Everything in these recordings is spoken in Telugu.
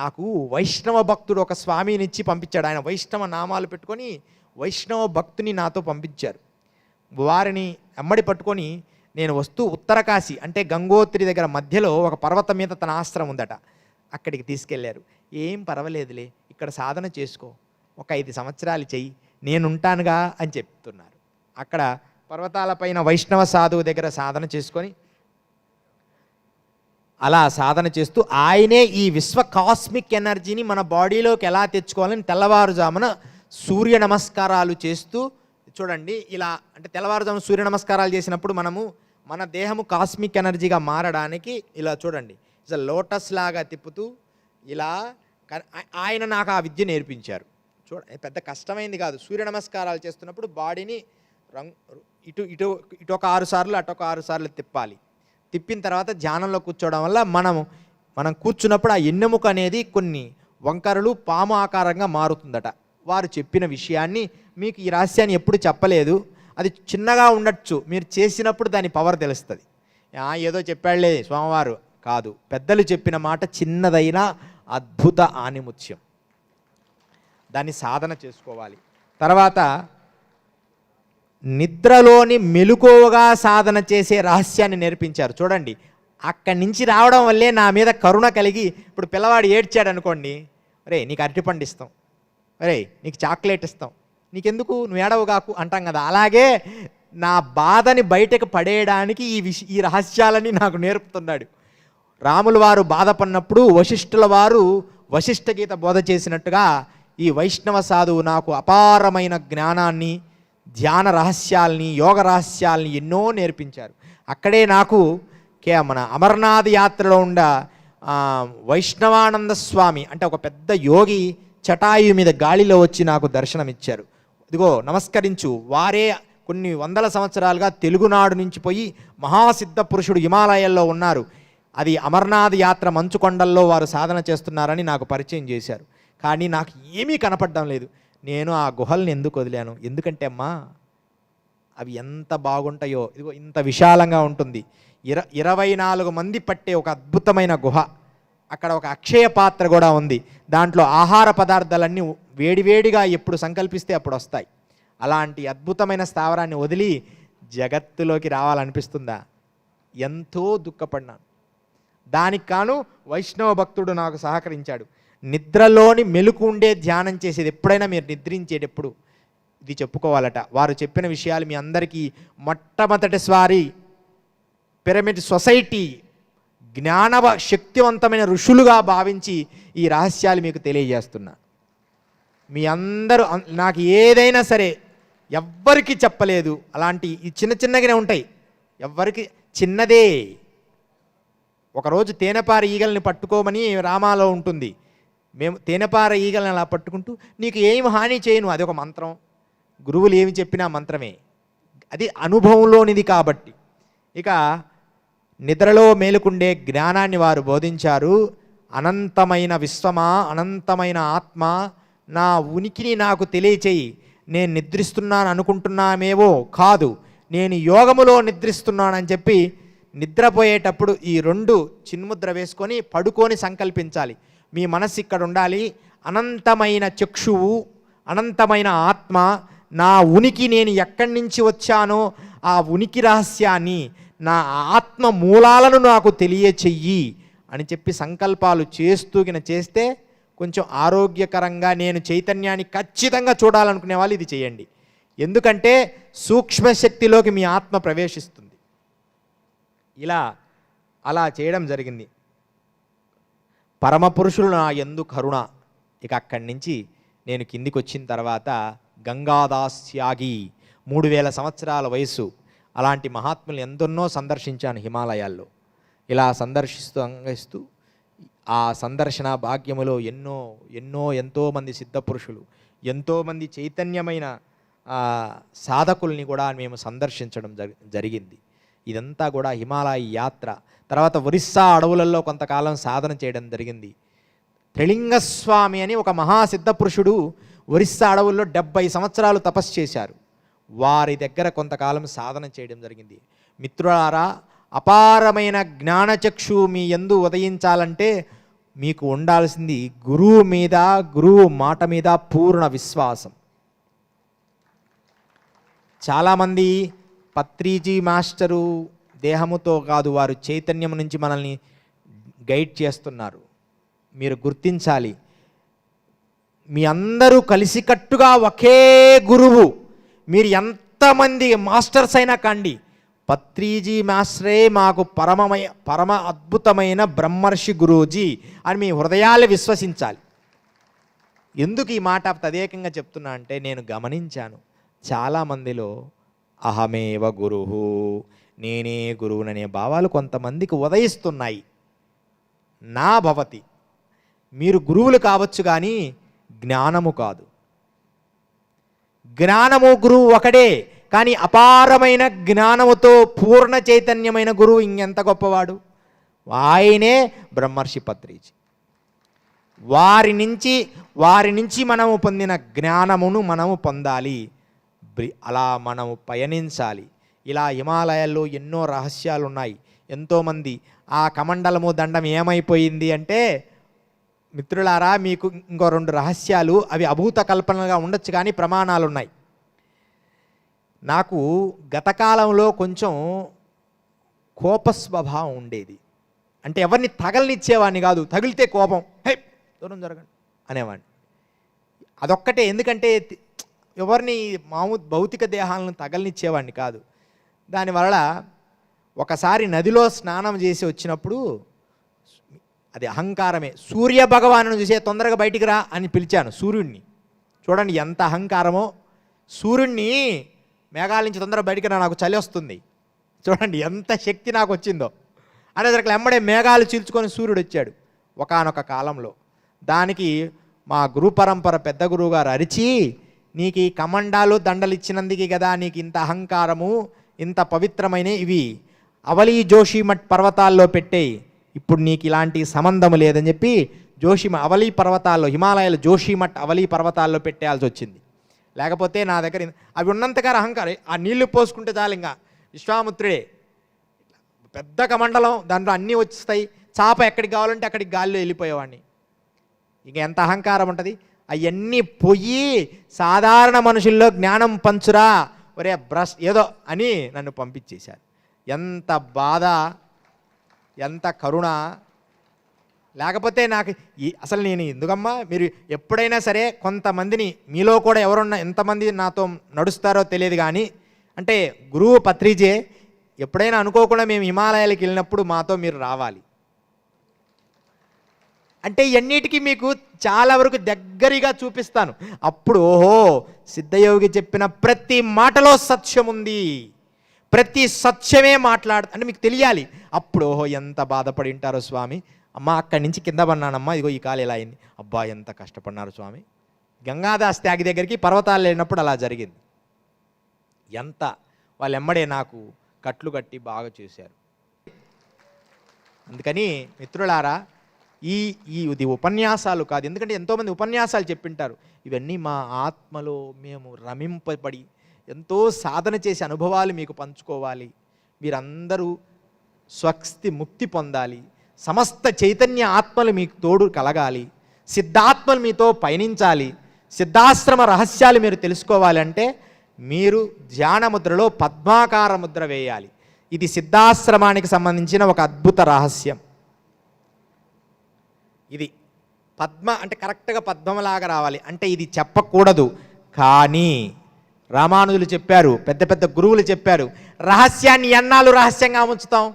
నాకు వైష్ణవ భక్తుడు ఒక స్వామినిచ్చి పంపించాడు. ఆయన వైష్ణవ నామాలు పెట్టుకొని వైష్ణవ భక్తుని నాతో పంపించారు. వారిని ఎమ్మడి పట్టుకొని నేను వస్తూ ఉత్తరకాశి అంటే గంగోత్రి దగ్గర మధ్యలో ఒక పర్వతం మీద తన ఆశ్రమం ఉందట. అక్కడికి తీసుకెళ్ళారు. ఏం పర్వాలేదులే ఇక్కడ సాధన చేసుకో. ఒక ఐదు సంవత్సరాలు చెయ్యి. నేనుంటానుగా అని చెప్తున్నారు. అక్కడ పర్వతాలపైన వైష్ణవ సాధువు దగ్గర సాధన చేసుకొని అలా సాధన చేస్తూ ఆయనే ఈ విశ్వ కాస్మిక్ ఎనర్జీని మన బాడీలోకి ఎలా తెచ్చుకోవాలని తెల్లవారుజామున సూర్య నమస్కారాలు చేస్తూ చూడండి ఇలా అంటే తెల్లవారుజామున సూర్య నమస్కారాలు చేసినప్పుడు మనము మన దేహము కాస్మిక్ ఎనర్జీగా మారడానికి ఇలా చూడండి ఇట్స్ లోటస్ లాగా తిప్పుతూ ఇలా క- ఆయన నాకు ఆ విద్య నేర్పించారు. చూడ పెద్ద కష్టమైంది కాదు. సూర్య నమస్కారాలు చేస్తున్నప్పుడు బాడీని రంగు ఇటు ఇటు ఇటు ఒక ఆరు సార్లు అటొక ఆరు సార్లు తిప్పాలి. తిప్పిన తర్వాత ధ్యానంలో కూర్చోవడం వల్ల మనము మనం కూర్చున్నప్పుడు ఆ ఎన్నెముక అనేది కొన్ని వంకరలు పాము ఆకారంగా మారుతుందట. వారు చెప్పిన విషయాన్ని మీకు ఈ రహస్యాన్ని ఎప్పుడు చెప్పలేదు. అది చిన్నగా ఉండొచ్చు. మీరు చేసినప్పుడు దాని పవర్ తెలుస్తుంది. ఏదో చెప్పాడులే స్వామివారు. కాదు. పెద్దలు చెప్పిన మాట చిన్నదైన అద్భుత ఆనిముత్యం. దాన్ని సాధన చేసుకోవాలి. తర్వాత నిద్రలోని మెలుకోవగా సాధన చేసే రహస్యాన్ని నేర్పించారు. చూడండి అక్కడి నుంచి రావడం వల్లే నా మీద కరుణ కలిగి ఇప్పుడు పిల్లవాడు ఏడ్చాడు అనుకోండి రే నీకు అరటిపండు ఇస్తాం. రే నీకు చాక్లెట్ ఇస్తాం. నీకెందుకు? నువ్వు ఏడవు కాకు అంటాం కదా. అలాగే నా బాధని బయటకు పడేయడానికి ఈ విష ఈ రహస్యాలని నాకు నేర్పుతున్నాడు. రాముల వారు బాధపడినప్పుడు వశిష్ఠుల వారు వశిష్ఠ గీత బోధ చేసినట్టుగా ఈ వైష్ణవ సాధువు నాకు అపారమైన జ్ఞానాన్ని ధ్యాన రహస్యాల్ని యోగ రహస్యాల్ని ఎన్నో నేర్పించారు. అక్కడే నాకు కే మన అమర్నాథ్ యాత్రలో ఉండ వైష్ణవానంద స్వామి అంటే ఒక పెద్ద యోగి చటాయు మీద గాలిలో వచ్చి నాకు దర్శనమిచ్చారు. ఇదిగో నమస్కరించు వారే కొన్ని వందల సంవత్సరాలుగా తెలుగునాడు నుంచి పోయి మహాసిద్ధ పురుషుడు హిమాలయాల్లో ఉన్నారు. అది అమర్నాథ్ యాత్ర మంచుకొండల్లో వారు సాధన చేస్తున్నారని నాకు పరిచయం చేశారు. కానీ నాకు ఏమీ కనపడడం లేదు. నేను ఆ గుహల్ని ఎందుకు వదిలాను? ఎందుకంటే అమ్మా అవి ఎంత బాగుంటాయో ఇదిగో ఇంత విశాలంగా ఉంటుంది. ఇర ఇరవై నాలుగు మంది పట్టే ఒక అద్భుతమైన గుహ. అక్కడ ఒక అక్షయ పాత్ర కూడా ఉంది. దాంట్లో ఆహార పదార్థాలన్నీ వేడివేడిగా ఎప్పుడు సంకల్పిస్తే అప్పుడు వస్తాయి. అలాంటి అద్భుతమైన స్థావరాన్ని వదిలి జగత్తులోకి రావాలనిపిస్తుందా? ఎంతో దుఃఖపడినాను దానికి కాను వైష్ణవ భక్తుడు నాకు సహకరించాడు. నిద్రలోని మెలుకు ఉండే ధ్యానం చేసేది ఎప్పుడైనా మీరు నిద్రించేటప్పుడు ఇది చెప్పుకోవాలట. వారు చెప్పిన విషయాలు మీ అందరికీ మొట్టమొదటిసారి పిరమిడ్ సొసైటీ జ్ఞానవ శక్తివంతమైన ఋషులుగా భావించి ఈ రహస్యాలు మీకు తెలియజేస్తున్నా. మీ అందరూ నాకు ఏదైనా సరే ఎవ్వరికి చెప్పలేదు. అలాంటి ఈ చిన్న చిన్నగానే ఉంటాయి. ఎవ్వరికి చిన్నదే. ఒకరోజు తేనెపారి ఈగల్ని పట్టుకోమని రామాలో ఉంటుంది. మేము తేనెపార ఈగలను అలా పట్టుకుంటూ నీకు ఏం హాని చేయను అది ఒక మంత్రం. గురువులు ఏమి చెప్పినా మంత్రమే. అది అనుభవంలోనిది కాబట్టి. ఇక నిద్రలో మేలుకుండే జ్ఞానాన్ని వారు బోధించారు. అనంతమైన విశ్వమా అనంతమైన ఆత్మ నా ఉనికిని నాకు తెలియచేయి. నేను నిద్రిస్తున్నాను అనుకుంటున్నామేవో కాదు. నేను యోగములో నిద్రిస్తున్నానని చెప్పి నిద్రపోయేటప్పుడు ఈ రెండు చిన్ముద్ర వేసుకొని పడుకొని సంకల్పించాలి. మీ మనస్సు ఇక్కడ ఉండాలి. అనంతమైన చక్షువు అనంతమైన ఆత్మ నా ఉనికి నేను ఎక్కడి నుంచి వచ్చానో ఆ ఉనికి రహస్యాన్ని నా ఆత్మ మూలాలను నాకు తెలియచెయ్యి అని చెప్పి సంకల్పాలు చేస్తూగిన చేస్తే కొంచెం ఆరోగ్యకరంగా నేను చైతన్యాన్ని ఖచ్చితంగా చూడాలనుకునే వాళ్ళు ఇది చేయండి. ఎందుకంటే సూక్ష్మశక్తిలోకి మీ ఆత్మ ప్రవేశిస్తుంది. ఇలా అలా చేయడం జరిగింది. పరమపురుషులు నా ఎందు కరుణ. ఇక అక్కడి నుంచి నేను కిందికి వచ్చిన తర్వాత గంగాదాస్యాగి మూడు వేల సంవత్సరాల వయసు అలాంటి మహాత్ములు ఎందెన్నో సందర్శించాను హిమాలయాల్లో. ఇలా సందర్శిస్తూ అంగస్తూ ఆ సందర్శన భాగ్యములో ఎన్నో ఎన్నో ఎంతోమంది సిద్ధపురుషులు ఎంతోమంది చైతన్యమైన సాధకుల్ని కూడా మేము సందర్శించడం జరిగింది. ఇదంతా కూడా హిమాలయ యాత్ర. తర్వాత ఒరిస్సా అడవులలో కొంతకాలం సాధన చేయడం జరిగింది. త్రిలింగస్వామి అని ఒక మహాసిద్ధ పురుషుడు ఒరిస్సా అడవుల్లో డెబ్బై సంవత్సరాలు తపస్సు చేశారు. వారి దగ్గర కొంతకాలం సాధన చేయడం జరిగింది. మిత్రులారా అపారమైన జ్ఞానచక్షు మీ ఎందు ఉదయించాలంటే మీకు ఉండాల్సింది గురువు మీద గురువు మాట మీద పూర్ణ విశ్వాసం. చాలామంది పత్రిజీ మాస్టరు దేహముతో కాదు వారు చైతన్యం నుంచి మనల్ని గైడ్ చేస్తున్నారు. మీరు గుర్తించాలి. మీ అందరూ కలిసికట్టుగా ఒకే గురువు. మీరు ఎంతమంది మాస్టర్స్ అయినా కండి పత్రిజీ మాస్టరే మాకు పరమమయ పరమ అద్భుతమైన బ్రహ్మర్షి గురూజీ అని మీ హృదయాలు విశ్వసించాలి. ఎందుకు ఈ మాట తదేకంగా చెప్తున్నా అంటే నేను గమనించాను. చాలామందిలో అహమేవ గురువు నేనే గురువుననే భావాలు కొంతమందికి ఉదయిస్తున్నాయి. నా భవతి. మీరు గురువులు కావచ్చు కానీ జ్ఞానము కాదు. జ్ఞానము గురువు ఒకడే కానీ అపారమైన జ్ఞానముతో పూర్ణ చైతన్యమైన గురువు ఇంకెంత గొప్పవాడు? ఆయనే బ్రహ్మర్షి పత్రిజీ. వారి నుంచి వారి నుంచి మనము పొందిన జ్ఞానమును మనము పొందాలి. అలా మనము పయనించాలి. ఇలా హిమాలయాల్లో ఎన్నో రహస్యాలు ఉన్నాయి ఎంతోమంది ఆ కమండలము దండం ఏమైపోయింది? అంటే మిత్రులారా మీకు ఇంకో రెండు రహస్యాలు అవి అభూత కల్పనలుగా ఉండొచ్చు కానీ ప్రమాణాలు ఉన్నాయి నాకు గతకాలంలో కొంచెం కోప స్వభావం ఉండేది. అంటే ఎవరిని తగలనిచ్చేవాడిని కాదు తగిలితే కోపం హే దూరం జరగండి అనేవాడిని. అదొక్కటే. ఎందుకంటే ఎవరిని మామూలు భౌతిక దేహాలను తగలనిచ్చేవాడిని కాదు. దానివల్ల ఒకసారి నదిలో స్నానం చేసి వచ్చినప్పుడు అది అహంకారమే. సూర్య భగవాను చూసే తొందరగా బయటికి రా అని పిలిచాను సూర్యుడిని చూడండి ఎంత అహంకారమో. సూర్యుడిని మేఘాల నుంచి తొందరగా బయటికి రా నాకు చలి వస్తుంది. చూడండి ఎంత శక్తి నాకు వచ్చిందో. అనేసరికి ఎమ్మడే మేఘాలు చీల్చుకొని సూర్యుడు వచ్చాడు ఒకానొక కాలంలో. దానికి మా గురు పరంపర పెద్ద గురువు గారు అరిచి నీకు ఈ కమండాలు దండలు ఇచ్చినందుకే కదా నీకు ఇంత అహంకారము ఇంత పవిత్రమైన ఇవి. అవలి జోషిమఠ్ పర్వతాల్లో పెట్టేయి. ఇప్పుడు నీకు ఇలాంటి సంబంధం లేదని చెప్పి జోషిమ అవలీ పర్వతాల్లో హిమాలయాల జోషిమఠ్ అవలీ పర్వతాల్లో పెట్టేయాల్సి వచ్చింది లేకపోతే నా దగ్గర అవి ఉన్నంతగా అహంకారం. ఆ నీళ్ళు పోసుకుంటే చాలు ఇంకా. విశ్వామిత్రుడే పెద్ద కమండలం దాంట్లో అన్నీ వచ్చేస్తాయి. చాప ఎక్కడికి కావాలంటే అక్కడికి గాల్లో వెళ్ళిపోయేవాడిని. ఇక ఎంత అహంకారం ఉంటుంది? అవన్నీ పొయ్యి సాధారణ మనుషుల్లో జ్ఞానం పంచురా ఒరే బ్రష్ ఏదో అని నన్ను పంపించేశారు. ఎంత బాధ ఎంత కరుణ. లేకపోతే నాకు ఈ అసలు నేను ఎందుకమ్మా? మీరు ఎప్పుడైనా సరే కొంతమందిని మీలో కూడా ఎవరున్నా ఎంతమంది నాతో నడుస్తారో తెలియదు కానీ అంటే గురువు పత్రిజే ఎప్పుడైనా అనుకోకుండా మేము హిమాలయాలకు వెళ్ళినప్పుడు మాతో మీరు రావాలి. అంటే ఎన్నిటికీ మీకు చాలా వరకు దగ్గరగా చూపిస్తాను. అప్పుడు ఓహో సిద్ధయోగి చెప్పిన ప్రతి మాటలో సత్యం ఉంది. ప్రతి సత్యమే మాట్లాడు అంటే మీకు తెలియాలి. అప్పుడు ఓహో ఎంత బాధపడి ఉంటారో స్వామి. అమ్మ అక్కడి నుంచి కింద పడినానమ్మా ఇదిగో ఈ కాలు ఇలా అయింది. అబ్బా ఎంత కష్టపడినారు స్వామి. గంగాదాస్ త్యాగి దగ్గరికి పర్వతాలు లేనప్పుడు అలా జరిగింది. ఎంత వాళ్ళు ఎమ్మడే నాకు కట్లు కట్టి బాగా చేశారు. అందుకని మిత్రులారా ఈ ఈ ఇది ఉపన్యాసాలు కాదు. ఎందుకంటే ఎంతోమంది ఉపన్యాసాలు చెప్పింటారు. ఇవన్నీ మా ఆత్మలో మేము రమింపబడి ఎంతో సాధన చేసే అనుభవాలు మీకు పంచుకోవాలి. మీరందరూ స్వస్తి ముక్తి పొందాలి. సమస్త చైతన్య ఆత్మలు మీకు తోడు కలగాలి. సిద్ధాత్మలు మీతో పయనించాలి. సిద్ధాశ్రమ రహస్యాలు మీరు తెలుసుకోవాలంటే మీరు ధ్యాన ముద్రలో పద్మాకార ముద్ర వేయాలి. ఇది సిద్ధాశ్రమానికి సంబంధించిన ఒక అద్భుత రహస్యం. ఇది పద్మ అంటే కరెక్ట్గా పద్మలాగా రావాలి. అంటే ఇది చెప్పకూడదు. కానీ రామానుజులు చెప్పారు పెద్ద పెద్ద గురువులు చెప్పారు రహస్యాన్ని ఎన్నాళ్ళు రహస్యంగా ఉంచుతాం?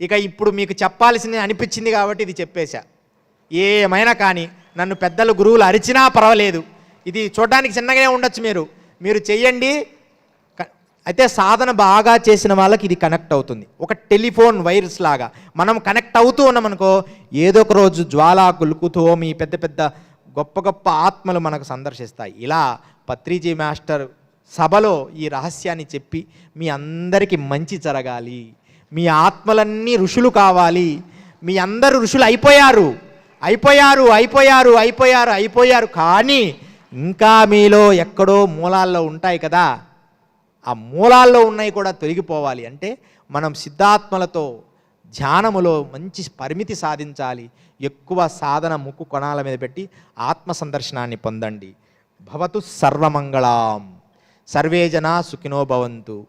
ఇక ఇప్పుడు మీకు చెప్పాల్సింది అనిపించింది కాబట్టి ఇది చెప్పేశా. ఏమైనా కానీ నన్ను పెద్దలు గురువులు అరిచినా పర్వాలేదు. ఇది చూడడానికి చిన్నగానే ఉండొచ్చు మీరు. మీరు చెయ్యండి అయితే సాధన బాగా చేసిన వాళ్ళకి ఇది కనెక్ట్ అవుతుంది. ఒక టెలిఫోన్ వైర్స్ లాగా మనం కనెక్ట్ అవుతూ ఉన్నామనుకో ఏదో ఒక రోజు జ్వాలా గులుకుతో మీ పెద్ద పెద్ద గొప్ప గొప్ప ఆత్మలు మనకు సందర్శిస్తాయి. ఇలా పత్రిజీ మాస్టర్ సభలో ఈ రహస్యాన్ని చెప్పి మీ అందరికీ మంచి జరగాలి. మీ ఆత్మలన్నీ ఋషులు కావాలి. మీ అందరు ఋషులు అయిపోయారు. అయిపోయారు అయిపోయారు అయిపోయారు అయిపోయారు. కానీ ఇంకా మీలో ఎక్కడో మూలాల్లో ఉంటాయి కదా. ఆ మూలాల్లో ఉన్నాయి కూడా తొలగిపోవాలి. అంటే మనం సిద్ధాత్మలతో ధ్యానములో మంచి పరిమితి సాధించాలి. ఎక్కువ సాధన ముక్కు కొనాల మీద పెట్టి ఆత్మ సందర్శనాన్ని పొందండి. భవతు సర్వమంగళాం. సర్వే జనా సుఖినో భవంతు.